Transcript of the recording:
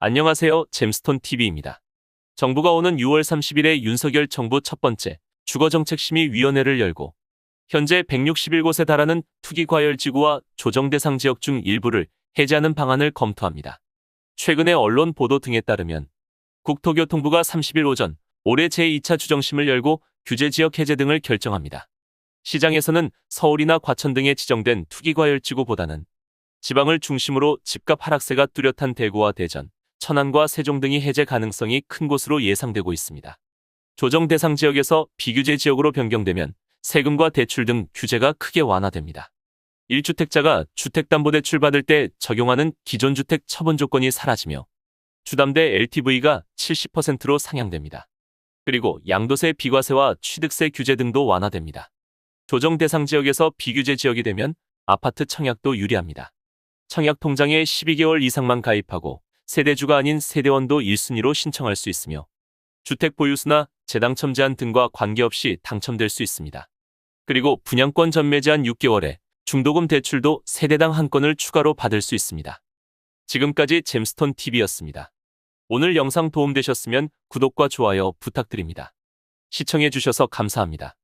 안녕하세요. 잼스톤 TV입니다. 정부가 오는 6월 30일에 윤석열 정부 첫 번째 주거정책심의위원회를 열고 현재 161곳에 달하는 투기과열지구와 조정대상 지역 중 일부를 해제하는 방안을 검토합니다. 최근의 언론 보도 등에 따르면 국토교통부가 30일 오전 올해 제2차 주정심을 열고 규제지역 해제 등을 결정합니다. 시장에서는 서울이나 과천 등에 지정된 투기과열지구보다는 지방을 중심으로 집값 하락세가 뚜렷한 대구와 대전, 천안과 세종 등이 해제 가능성이 큰 곳으로 예상되고 있습니다. 조정 대상 지역에서 비규제 지역으로 변경되면 세금과 대출 등 규제가 크게 완화됩니다. 1주택자가 주택담보대출 받을 때 적용하는 기존 주택 처분 조건이 사라지며 주담대 LTV가 70%로 상향됩니다. 그리고 양도세 비과세와 취득세 규제 등도 완화됩니다. 조정 대상 지역에서 비규제 지역이 되면 아파트 청약도 유리합니다. 청약 통장에 12개월 이상만 가입하고 세대주가 아닌 세대원도 1순위로 신청할 수 있으며 주택 보유수나 재당첨 제한 등과 관계없이 당첨될 수 있습니다. 그리고 분양권 전매 제한 6개월에 중도금 대출도 세대당 한 건을 추가로 받을 수 있습니다. 지금까지 잼스톤 TV였습니다. 오늘 영상 도움되셨으면 구독과 좋아요 부탁드립니다. 시청해주셔서 감사합니다.